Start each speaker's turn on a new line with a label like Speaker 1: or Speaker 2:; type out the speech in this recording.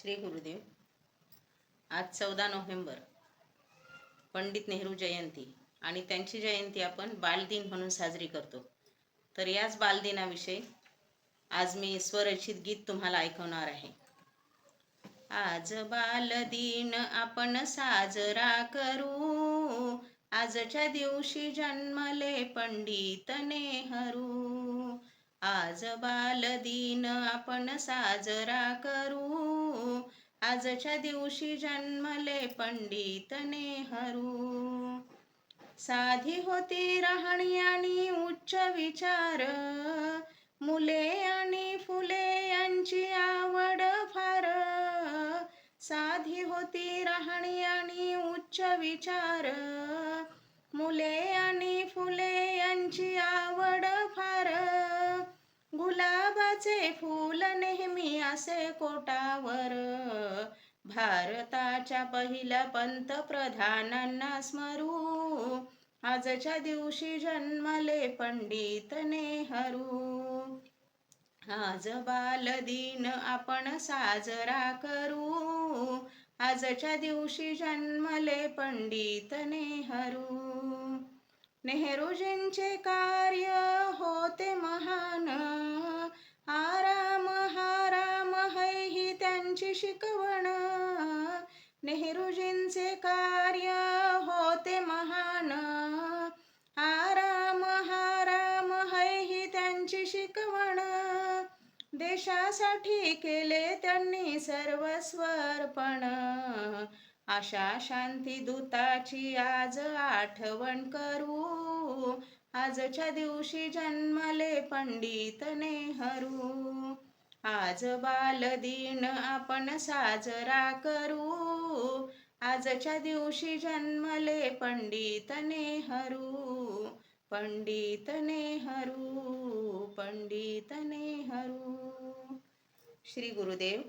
Speaker 1: श्री गुरुदेव आज चौदा नोव्हेंबर पंडित नेहरू जयंती आणि त्यांची जयंती आपण बालदिन म्हणून साजरी करतो. तर याच बालदिनाविषयी आज मी स्वरचित गीत तुम्हाला ऐकवणार आहे. आज बालदिन आपण साजरा करू. आजच्या दिवशी जन्मले पंडित नेहरू. आज बालदिन आपण साजरा करू. आजच्या दिवशी जन्मले पंडित नेहरू. साधी होती राहणी आणि उच्च विचार. मुले आणि फुले यांची आवड फार. साधी होती राहणी आणि उच्च विचार. मुले आणि फुले यांची आवड फार. गुलाबाचे फुल नेहमी असे कोटावर. भारताच्या पहिल्या पंतप्रधानांना स्मरू. आजच्या दिवशी जन्मले पंडित नेहरू. आज बालदिन आपण साजरा करू. आजच्या दिवशी जन्मले पंडित नेहरू. नेहरूजींचे कार्य होते त्यांची शिकवण. नेहरूजींचे कार्य होते महान. आराम हाराम है ही त्यांची शिकवण. देशासाठी केले त्यांनी सर्वस्वर्पण अशा शांती दूताची आज आठवण करू. आजच्या दिवशी जन्मले पंडित नेहरू. आज बालदिन आपण साजरा करू. आजच्या दिवशी जन्मले पंडित नेहरू. पंडित नेहरू पंडित नेहरू. श्री गुरुदेव.